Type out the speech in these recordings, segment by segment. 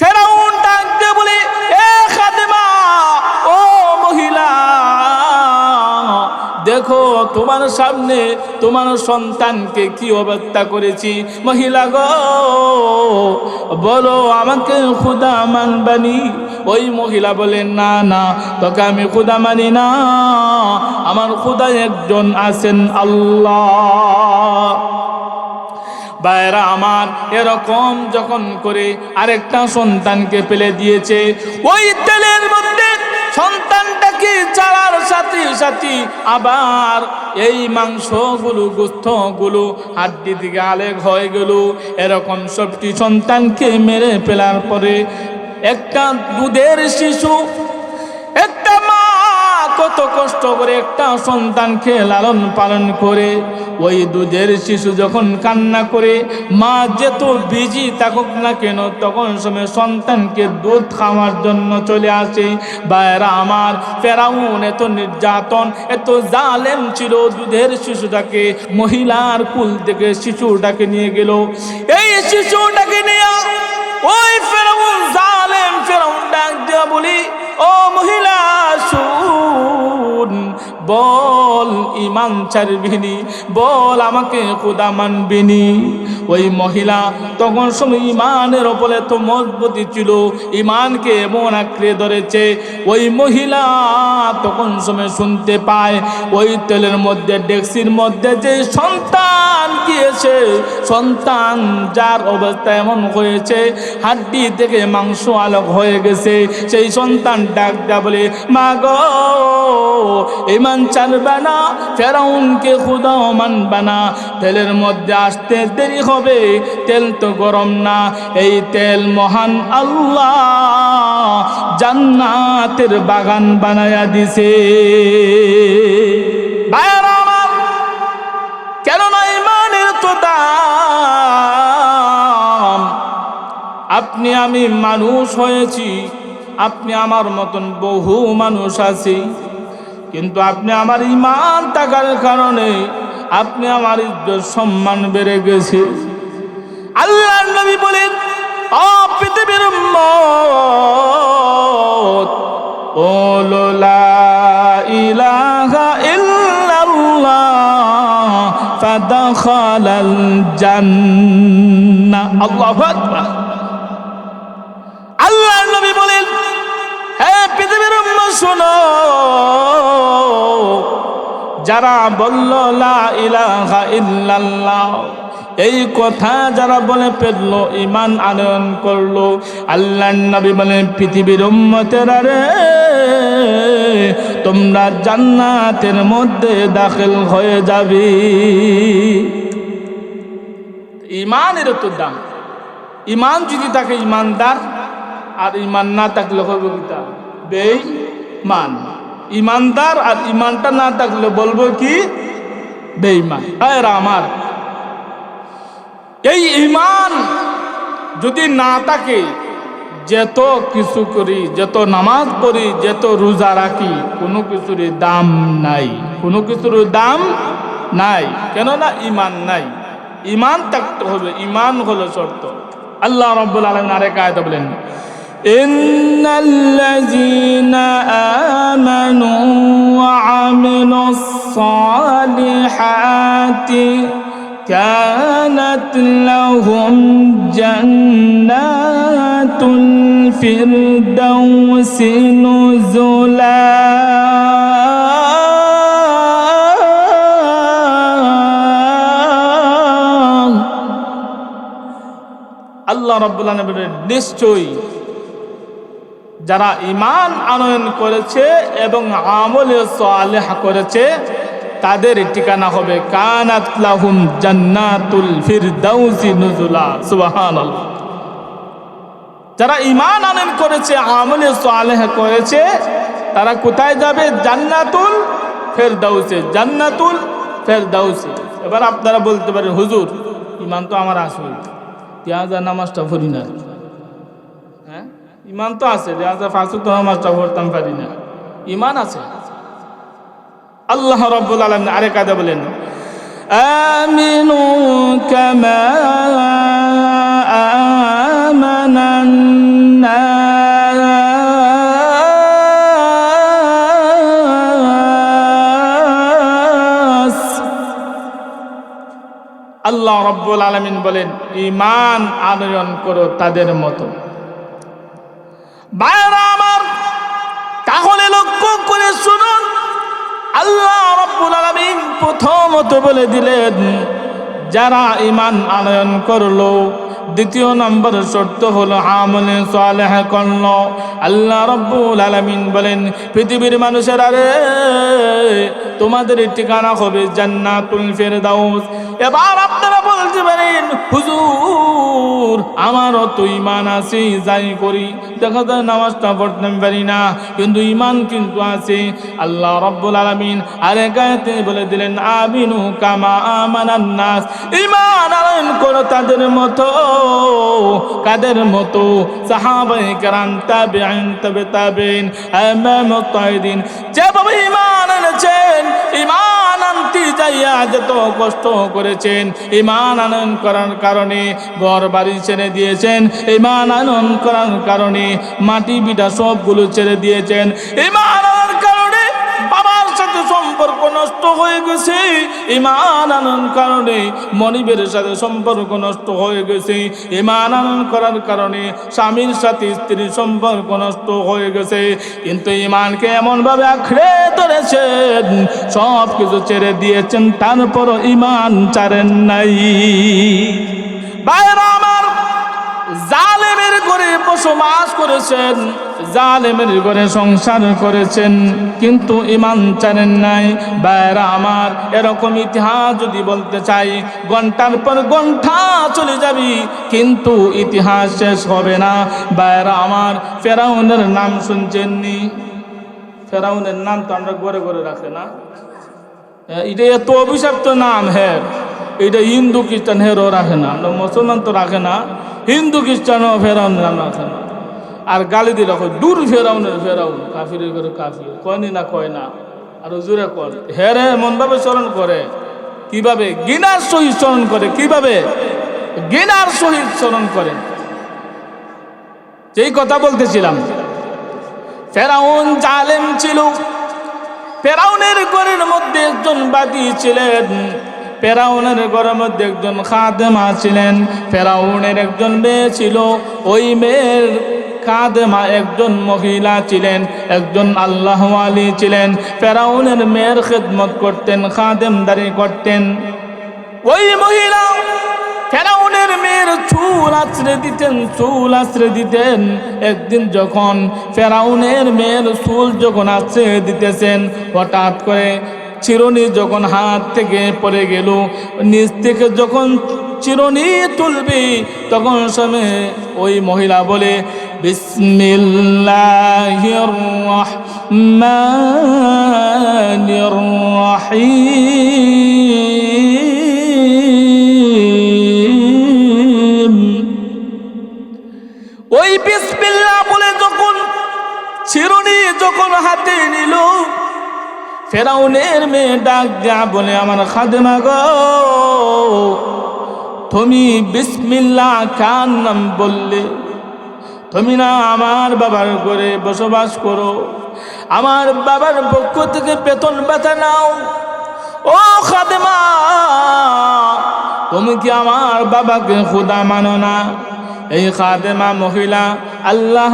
ফেরাউন ডাকতে বলে, এ খাদেমা, ও মহিলা, দেখো তোমার সামনে তোমার সন্তানকে কি অবস্থা করেছি। মহিলা গো, বলো আমাকে খুদা মানবানি? ওই মহিলা বলেন না না, তোকে আমি খুদা মানি না। আমার খুদা একজন আছেন আল্লাহ। বাইরা আমার, এরকম যখন করে আরেকটা সন্তানকে ফেলে দিয়েছে, ওই তেলের মধ্যে সন্তানটাকে চালার সাথে সাথে আবার এই মাংসগুলো, গুস্তগুলো হাড্ডি দিকে আলেগ হয়ে গেল। এরকম সবটি সন্তানকে মেরে ফেলার পরে একটা দুধের শিশু কত কষ্ট করে একটা সন্তানকে লালন পালন করে, ওই দুধের শিশু যখন কান্না করে, মা যেত বিজি থাকুক না কেন, তখন সময় সন্তানকে দুধ খাওয়ার জন্য চলে আসে। বাইরা আমার, ফেরাউন এত নির্যাতন, এত জালেম ছিল, দুধের শিশুটাকে, মহিলার কুল থেকে শিশুটাকে নিয়ে গেল। এই শিশুটাকে নিয়ে, ওই ফেরাউন, জালেম ফেরাউন ডাক দেওয়া বলি, ও মহিলা শুন বল ইমান ছাড়বিনি বল আমাকে খুদা মানবিনি। ওই মহিলা তখন সময় ইমানের ওপরে তো মজবুতি ছিল, ইমানকে এমন আঁকড়ে ধরেছে, ওই মহিলা তখন সময় শুনতে পায়, ওই তেলের মধ্যে, ডেক্সির মধ্যে যে সন্তান গিয়েছে, সন্তান যার অবস্থা এমন হয়েছে, হাড্ডি থেকে মাংস আলোক হয়ে গেছে, সেই সন্তান ডাক দেয়া বলে, মা গো, ইমান চালবে না, ফেরাউনকে খুদাও মানবে না, তেলের মধ্যে আসতে দেরি হবে, তেল তো গরম না। এই তেল মহান আল্লাহ জান্নাতের বাগান বানায়া দিছে। কেননা তো দাম। আপনি আমি মানুষ হয়েছি, আপনি আমার মতন বহু মানুষ আছি। কিন্তু আপনি আমার ইমান থাকার কারণে আপনি আমার ইজ্জত, সম্মান বেড়ে গেছে। আল্লাহ নবী বলেন পৃথিবীর উম্মত, ও লা ইলাহা ইল্লাল্লাহ, ফাদখালাল জান্নাহ। আল্লাহু আকবার। যারা বলল, লা ইলাহা ইল্লাল্লাহ এই কথা যারা বলে ফেলল ইমান আনয়ন করল আল্লাহ নবী বলে পৃথিবীর উম্মতেরা রে, তোমরা জান্নাতের মধ্যে দাখিল হয়ে যাবে। ইমানের তো দাম। ইমান যদি থাকে ইমানদার আর ইমান না থাকলে হবে বেই মান ইমানদার আর ইমানটা না থাকলে বলব কি? বেঈমান। আমার। এই ইমান যদি না থাকে, যত কিছু করি, যত নামাজ পড়ি, যত রোজা রাখি, কোনো কিছুর দাম নাই। কোনো কিছুর দাম নাই। কেননা ইমান নাই। ইমান থাকতে হবে। ইমান হলো শর্ত। আল্লাহ রব্বুল আলম আরেক আয়তা বলেন إن الذين آمنوا وعملوا الصالحات كانت لهم جنات الفردوس نزلا আল্লাহ রব্বুল্লাহ বলেন নিশ্চয়ই যারা ইমান আনয়ন করেছে এবং আমলে সালেহ করেছে, তাদের ঠিকানা হবে কানাত জান্নাতুল ফিরদাউসি নুজুলা। সুবহানাল্লাহ। যারা ইমান আনয়ন করেছে, আমলে সালেহ করেছে, তারা কোথায় যাবে? জান্নাতুল ফেরদাউসে জান্নাতুল ফেরদাউসে। এবার আপনারা বলতে পারেন, হুজুর ইমান তো আমার আসল। পেঁয়াজা নামাজটা পড়ি না। ইমান তো আছে পেঁয়াজা ফাঁসুক তো নামাজটা পড়তাম পারি না ইমান আছে আল্লাহ রব্বুল আলম আরে কাদা বলেন آمنوا كما آمن الناس আল্লাহ রব্বুল আলমিন বলেন ইমান আনয়ন করো তাদের মতো বাইরা আমার, তাহলে লক্ষ্য করে শুনুন। আল্লাহ রব্বুল আলমিন প্রথমত বলে দিলেন, যারা ইমান আনয়ন করল, দ্বিতীয় নম্বর শর্ত হলো আমলে সালেহ করল। আল্লাহ রব্বুল আলামিন বলেন, পৃথিবীর মানুষের আরে, তোমাদের ঠিকানা হবে জান্নাতুল ফেরদাউস। এবার আপনারা বলতে পারেন, হুজুর আমারও তো ইমান আছে, যাই করি। দেখা যায় নামাজটা পড়তে পারি না, কিন্তু ইমান কিন্তু আছে। আল্লাহ রব্বুল আলামিন আরে গায়তে বলে দিলেন, আমিনু কামা আমানান নাস। ইমান আনয়ন করো তাদের মতো, কাদের মতো? সাহাবায়ে কেরাম, তাবিঈন, তবে তাবিঈন ইমাম তাইদিন যেভাবে ইমান এনেছেন যত কষ্ট করেছেন। ইমান আনয়ন করার কারণে ঘর বাড়ি ছেড়ে দিয়েছেন। ইমান আনয়ন করার কারণে মাটি বিটা সবগুলো ছেড়ে দিয়েছেন। ইমান নষ্ট হয়ে গেছে। ইমান আনয়ন কারণে মনিবের সাথে সম্পর্ক নষ্ট হয়ে গেছে। ইমান আনয়ন করার কারণে স্বামীর সাথে স্ত্রীর সম্পর্ক নষ্ট হয়ে গেছে। কিন্তু ইমানকে এমনভাবে আঁকড়ে ধরেছেন সব কিছু ছেড়ে দিয়েছেন, তারপরও ইমান ছাড়েন নাই। বাইরা! ঘরে বসবাস করেছেন জালেমের ঘরে সংসার করেছেন, কিন্তু ইমান জানেন নাই। বাইরা আমার, এরকম ইতিহাস যদি বলতে চাই, ঘণ্টার পর ঘণ্টা চলে যাবি, কিন্তু ইতিহাস শেষ হবে না। বাইরা আমার, ফেরাউনের নাম শুনছেননি ফেরাউনের নাম তো আমরা ঘরে ঘরে রাখে না। এটা এত অভিশপ্ত নাম হ্যাঁ। এটা হিন্দু খ্রিস্টান হেরও রাখে না। আমরা মুসলমান তো রাখে না। হিন্দু খ্রিস্টানও ফেরাউন নাম আর গালি দিলে দূর ফেরাউনের ফেরাউন, কাফির করে কাফির কয়নি না কয় না? আর জোরে কর হেরে মনভাবে স্মরণ করে, কীভাবে গিনার সহিত স্মরণ করে, কীভাবে গিনার সহিত স্মরণ করেন যেই কথা বলতেছিলাম, ফেরাউন জালেম ছিল, ফেরাউনের ঘরের মধ্যে একজন বাদী ছিলেন। ফেরাউনের ঘরের মধ্যে একজন খাদেমা ছিলেন। ফেরাউনের একজন মেয়ে ছিল। ওই মেয়ের খাদেমা একজন মহিলা ছিলেন, একজন আল্লাহ আলী ছিলেন। ফেরাউনের মেয়ের খেদমত করতেন, খাদেমদারি করতেন। ওই মহিলা ফেরাউনের মেয়ের চুল আশ্রে দিতেন, চুল আশ্রে দিতেন। একদিন যখন ফেরাউনের মেয়ের চুল যখন আশ্রে দিতেছেন, হঠাৎ করে চিরনি যখন হাত থেকে পড়ে গেল নিচ থেকে যখন চিরনি তুলবি, তখন সময় ওই মহিলা বলে, বিসমিল্লাহির ওই বিসমিল্লাহ বলে যখন চিরুনি যখন হাতে নিল ফেরাউনের মেয়ে ডাক দেয়া বলে, আমার খাদেমা গো, তুমি বিসমিল্লাহ খান নাম বললে? তুমি না আমার বাবার ঘরে বসবাস করো? আমার বাবার পক্ষ থেকে বেতন ব্যথা নাও। ও খাদেমা, তুমি কি আমার বাবাকে খুদা মানো না? এই খাদেমা মহিলা আল্লাহ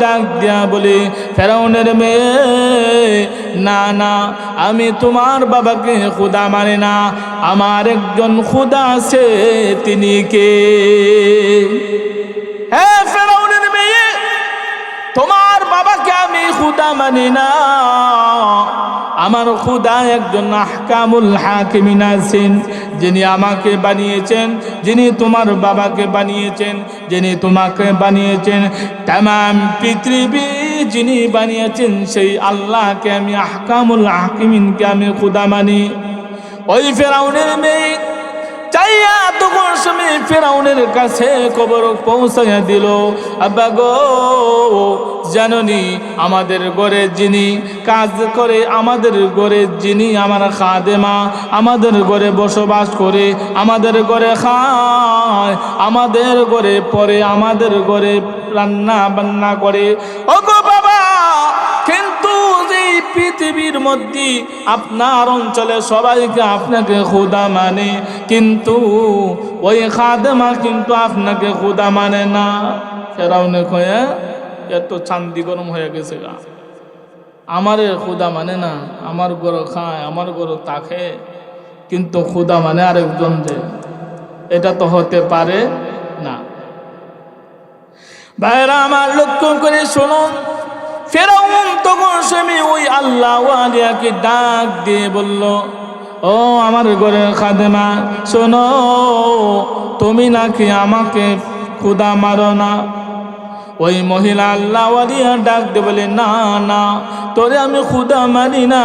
ডাক দিয়া বলে, ফেরাউনের মেয়ে, না না, আমি তোমার বাবাকে খুদা মানে না, আমার একজন খুদা আছে, তিনি কে? খুদা মানি না। আমার খুদা একজন আহকামুল হাকিমিন আছেন, যিনি আমাকে বানিয়েছেন, যিনি তোমার বাবাকে বানিয়েছেন, যিনি তোমাকে বানিয়েছেন। তাম পৃথিবী যিনি বানিয়েছেন, সেই আল্লাহকে আমি আহকামুল হাকিমিনকে আমি খুদা মানি। ওই ফেরাউনের মেয়ে সময় ফেরাউনের কাছে খবর পৌঁছাইয়া দিল। আব্বা গো, জাননি আমাদের ঘরে যিনি কাজ করে, আমাদের ঘরে যিনি আমার খাদেমা, আমাদের ঘরে বসবাস করে, আমাদের ঘরে খায়, আমাদের ঘরে পরে, আমাদের ঘরে রান্না বান্না করে। ও পৃথিবীর মধ্যে আপনার অঞ্চলে সবাইকে আপনাকে খুদা মানে কিন্তু ওই খাদেমা কিন্তু আপনাকে খুদা মানে না। ফেরাউনে কয়ে, এত চান্দি গরম হয়ে গেছে গা। আমারে খুদা মানে না, আমার গরো খায়, আমার গরো তাকে, কিন্তু খুদা মানে আরেকজন যে। এটা তো হতে পারে না। ভাইরা, আমার লক্ষ্য করে শুনুন। ফেরাউন তখন স্বামী ওই আল্লাহ ওয়ালিয়াকে ডাক দিয়ে বলল, ও আমার ঘরের খাদেমা, শোনো, তুমি নাকি আমাকে খুদা মারো না? ওই মহিলা আল্লাহ ওয়ালিয়া ডাক দিয়ে বলে, না না, তোরে আমি খুদা মানি না,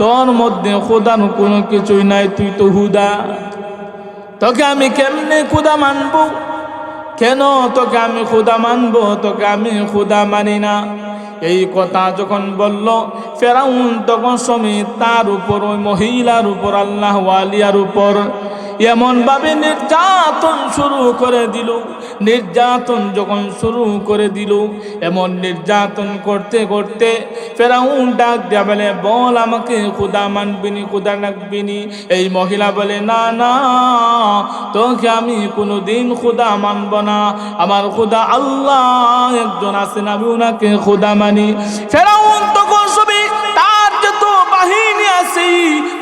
তোর মধ্যে খুদার কোনো কিছুই নাই, তুই তো হুদা। তোকে আমি কেমনে খুদা মানবো? কেন তোকে আমি খুদা মানবো? তোকে আমি খুদা মানি না। এই কথা যখন বলল, ফেরাউন তখন সমিত তার উপর, ওই মহিলার উপর, আল্লাহ ওয়ালিয়ার উপর এমনভাবে নির্যাতন শুরু করে দিল। নির্যাতন যখন শুরু করে দিল, এমন নির্যাতন করতে করতে ফেরাউন ডাক দেয়া বলে, বল আমাকে, খুদা মানবিনি, খুদা ডাকবিনি এই মহিলা বলে, না না, তোকে আমি কোনোদিন খুদা মানব না। আমার খুদা আল্লাহ, একজন আছেন আমি ওনাকে খুদা মানি ফেরাউন তখন সবই তার যত বাহিনী আছে,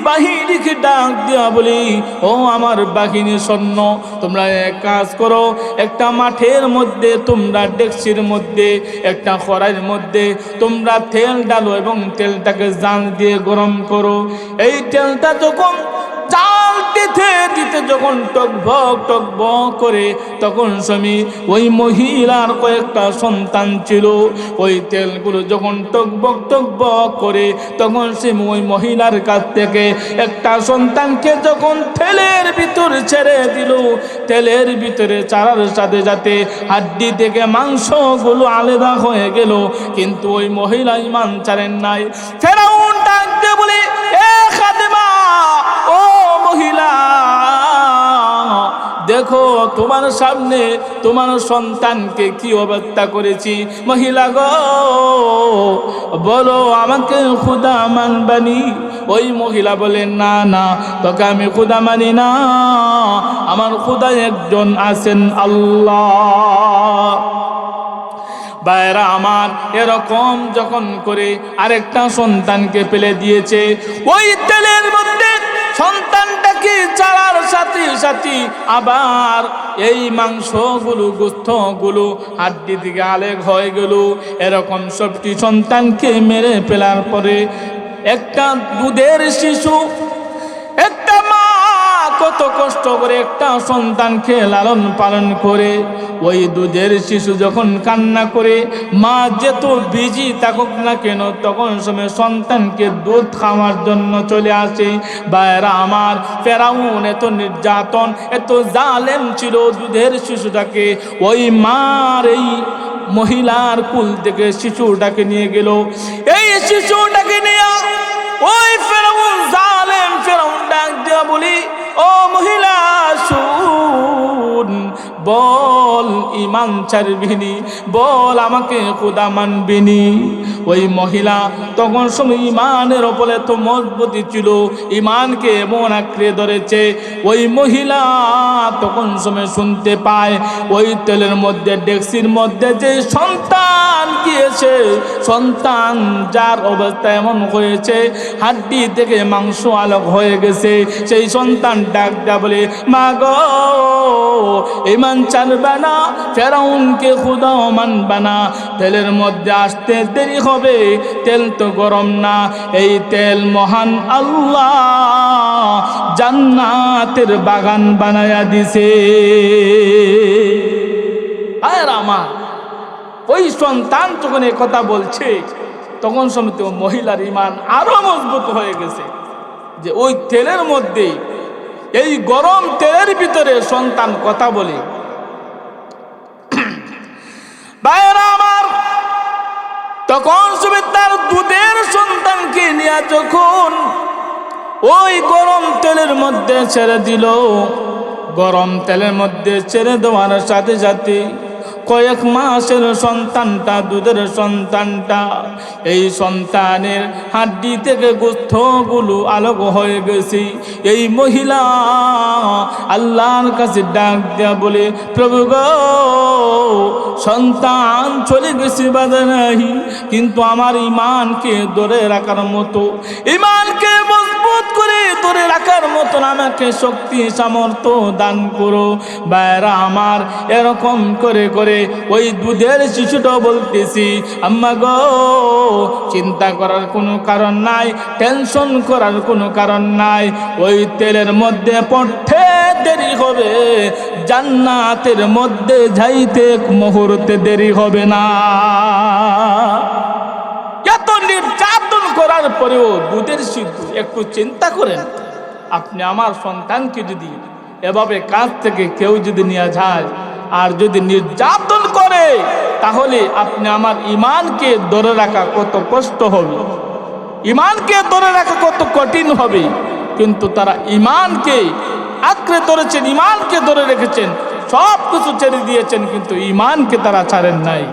বাহিনীকে ডাক দেওয়া বলি, ও আমার বাহিনী সৈন্য, তোমরা এক কাজ করো, একটা মাঠের মধ্যে, তোমরা ডেকচির মধ্যে, একটা খড়াইয়ের মধ্যে, তোমরা তেল ডালো এবং তেলটাকে জাল দিয়ে গরম করো। এই তেলটা যখন চাল দিতে দিতে যখন টকবক টকবক করে, তখন স্বামী ওই মহিলার কয়েকটা সন্তান ছিল। ওই তেলগুলো যখন টকবক টকবক করে, তখন সে ওই মহিলার কাছ থেকে একটা সন্তানকে যখন তেলের ভিতর ছেড়ে দিল, তেলের ভিতরে চারার সাথে যাতে হাড্ডি থেকে মাংসগুলো আলাদা হয়ে গেল। কিন্তু ওই মহিলা ইমান ছাড়েন নাই। ফেরাউন দেখো, তোমার সামনে তোমার সন্তানকে কি অবস্থা করেছি? মহিলা গো, বলো আমাকে খুদা মানবানি? ওই মহিলা বলেন না না, তোকে আমি খুদা মানি না। আমার খুদা একজন আছেন আল্লাহ। বাইরা আমার, এরকম যখন করে আরেকটা সন্তানকে ফেলে দিয়েছে, ওই তেলের মধ্যে সন্তানটাকে চালার সাথে সাথে আবার এই মাংসগুলো, গুস্তগুলো হাড্ডি দিকে আলেক হয়ে গেল। এরকম সবটি সন্তানকে মেরে ফেলার পরে একটা দুধের শিশু কত কষ্ট করে একটা সন্তানকে লালন পালন করে। ওই দুধের শিশু যখন কান্না করে, মা যেত বিজি থাকুক না কেন, তখন সময় সন্তানকে দুধ খাওয়ার জন্য চলে আসে। বাইরা আমার, ফেরাউন এত নির্যাতন, এত জালেম ছিল দুধের শিশুটাকে। ওই মার এই মহিলার কুল থেকে শিশুটাকে নিয়ে গেল। এই শিশুটাকে নিয়ে ওই ফেরাউন জালেম ফেরাউন ডাক দেওয়া বলি ও মহিলা শুন বল, ইমান ছাড়বিনি, বল আমাকে খুদা মানবিনি। ওই মহিলা তখন সময় ইমানের ওপরে তো মজবুতি ছিল, ইমানকে এমন আঁকড়ে ধরেছে। ওই মহিলা তখন সময় শুনতে পায়, ওই তেলের মধ্যে, ডেক্সির মধ্যে যে সন্তান গিয়েছে, সন্তান যার অবস্থা এমন হয়েছে, হাড্ডি থেকে মাংস আলোক হয়ে গেছে, সেই সন্তান ডাক বলে, মা গো, ইমান চালবে না, ফেরাউনকে খুদাও মানবে না। তেলের মধ্যে আসতে দেরি হবে, তেল তো গরম না। এই তেল মহান আল্লাহ জান্নাতের বাগান বানায়া দিছে। আয়ের আমার, ওই সন্তান যখন এ কথা বলছে, তখন সমিত মহিলার ইমান আরও মজবুত হয়ে গেছে। যে ওই তেলের মধ্যে, এই গরম তেলের ভিতরে সন্তান কথা বলে ভাইয়েরা আমার তখন সুবিধার দুধের সন্তানকে নিয়ে যখন ওই গরম তেলের মধ্যে ছেড়ে দিল গরম তেলের মধ্যে ছেড়ে দেওয়ার সাথে সাথে কয়েক মাসের সন্তানটা, দুধের সন্তানটা, এই সন্তানের হাড্ডি থেকে গুস্থগুলো আলোক হয়ে গেছে। এই মহিলা আল্লাহর কাছে ডাক দেয়া বলে, প্রভু গো, সন্তান চলে গেছে নাই, কিন্তু আমার ইমানকে ধরে রাখার মতো ইমানকে ধরে রাখার মতন আমাকে শক্তি, সামর্থ্য দান করো। বাইরা আমার, এরকম করে করে ওই দুধের শিশুটা বলতেছি, আম্মা গো, চিন্তা করার কোনো কারণ নাই, টেনশন করার কোনো কারণ নাই, ওই তেলের মধ্যে পড়তে দেরি হবে, জান্নাতের মধ্যে যাইতে মুহূর্তে দেরি হবে না। নির্যাতন করার পরেও দুধের সিদ্ধ, একটু চিন্তা করেন। আপনি আমার সন্তানকে যদি এভাবে কাজ থেকে কেউ যদি নিয়ে যায় আর যদি নির্যাতন করে, তাহলে আপনি আমার ইমানকে ধরে রাখা কত কষ্ট হবে। ইমানকে ধরে রাখা কত কঠিন হবে। কিন্তু তারা ইমানকে আঁকড়ে ধরেছেন, ইমানকে ধরে রেখেছেন সব কিছু ছেড়ে দিয়েছেন, কিন্তু ইমানকে তারা ছাড়েন নাই।